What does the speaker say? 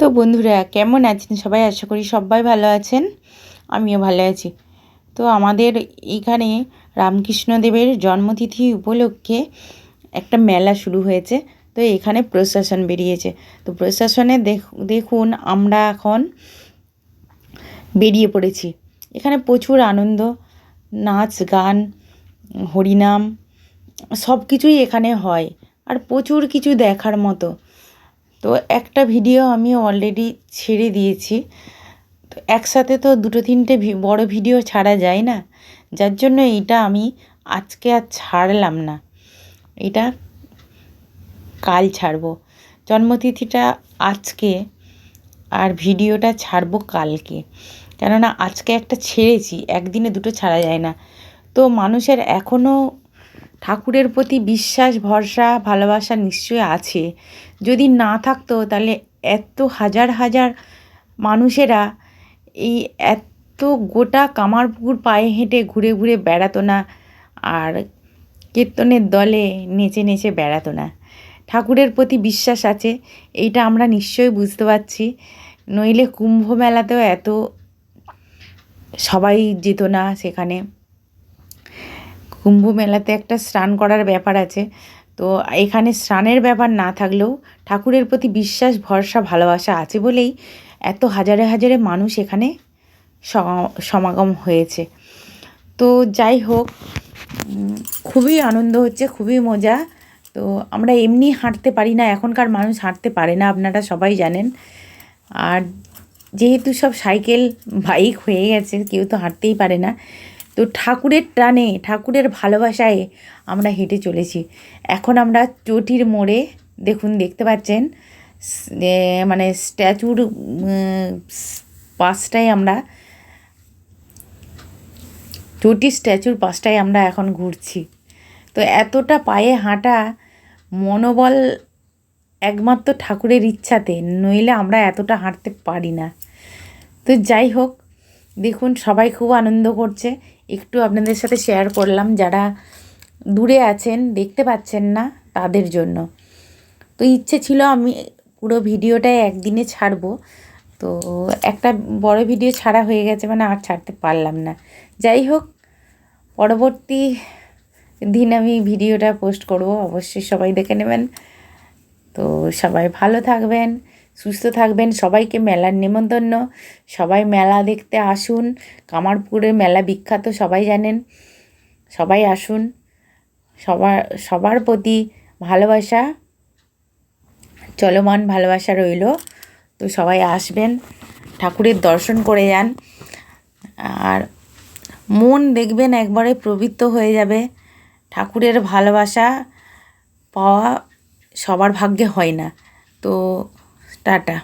তো বন্ধুরা, কেমন আছেন সবাই? আশা করি সবাই ভালো আছেন। আমিও ভালো আছি। তো আমাদের এখানে রামকৃষ্ণদেবের জন্মতিথি উপলক্ষে একটা মেলা শুরু হয়েছে। তো এখানে প্রশাসন বেরিয়েছে। তো প্রশাসনে দেখুন, আমরা এখন বেরিয়ে পড়েছি। এখানে প্রচুর আনন্দ, নাচ, গান, হরিনাম সব কিছুই এখানে হয়। আর প্রচুর কিছু দেখার মতো। তো একটা ভিডিও আমি অলরেডি ছেড়ে দিয়েছি। তো একসাথে তো দুটো তিনটে বড় ভিডিও ছাড়া যায় না। যার জন্য এটা আমি আজকে আর ছাড়লাম না। এটা কাল ছাড়ব। জন্মতিথিটা আজকে আর ভিডিওটা ছাড়ব কালকে। কেননা আজকে একটা ছেড়েছি, একদিনে দুটো ছাড়া যায় না। তো মানুষের এখনও ঠাকুরের প্রতি বিশ্বাস, ভরসা, ভালোবাসা নিশ্চয়ই আছে। যদি না থাকতো, তাহলে এত হাজার হাজার মানুষেরা এই এত গোটা কামারপুকুর পায়ে হেঁটে ঘুরে ঘুরে বেড়াতো না আর কীর্তনের দলে নেচে নেচে বেড়াতো না। ঠাকুরের প্রতি বিশ্বাস আছে, এইটা আমরা নিশ্চয়ই বুঝতে পারছি। নইলে কুম্ভ মেলাতেও এত সবাই যেত না সেখানে। কুম্ভ মেলাতে একটা স্নান করার ব্যাপার আছে। তো এখানে স্নানের ব্যাপার না থাকলেও ঠাকুরের প্রতি বিশ্বাস, ভরসা, ভালোবাসা আছে বলেই এত হাজারে হাজারে মানুষ এখানে সমাগম হয়েছে। তো যাই হোক খুবই আনন্দ হচ্ছে, খুবই মজা। তো আমরা এমনি হাঁটতে পারি না, এখনকার মানুষ হাঁটতে পারে না, আপনারা সবাই জানেন। আর যেহেতু সব সাইকেল, বাইক হয়ে গেছে, কেউ তো হাঁটতেই পারে না। তো ঠাকুরের টানে, ঠাকুরের ভালোবাসায় আমরা হেঁটে চলেছি। এখন আমরা চটির মোড়ে, দেখুন, দেখতে পাচ্ছেন মানে স্ট্যাচুর পাশটায় আমরা চটি স্ট্যাচুর পাশটায় আমরা এখন ঘুরছি। তো এতটা পায়ে হাঁটা মনোবল একমাত্র ঠাকুরের ইচ্ছাতে, নইলে আমরা এতটা হাঁটতে পারি না। তো যাই হোক, দেখুন, সবাই খুব আনন্দ করছে। একটু আপনাদের সাথে শেয়ার করলাম, যারা দূরে আছেন, দেখতে পাচ্ছেন না তাদের জন্য। তো ইচ্ছে ছিল আমি পুরো ভিডিওটাই একদিনে ছাড়বো। তো একটা বড় ভিডিও ছাড়া হয়ে গেছে মানে আর ছাড়তে পারলাম না। যাই হোক, পরবর্তী দিন আমি ভিডিওটা পোস্ট করব, অবশ্যই সবাই দেখে নেবেন। তো সবাই ভালো থাকবেন। সুস্থ থাকবেন। সবাইকে মেলার নেমন্তন্ন। সবাই মেলা দেখতে আসুন। কামারপুরের মেলা বিখ্যাত, সবাই জানেন। সবাই আসুন। সবার সবার প্রতি ভালোবাসা, চলমান ভালোবাসা রইল। তো সবাই আসবেন, ঠাকুরের দর্শন করে যান। আর মন দেখবেন একবারে প্রবৃত্ত হয়ে যাবে। ঠাকুরের ভালোবাসা পাওয়া সবার ভাগ্যে হয় না। তো টাটা।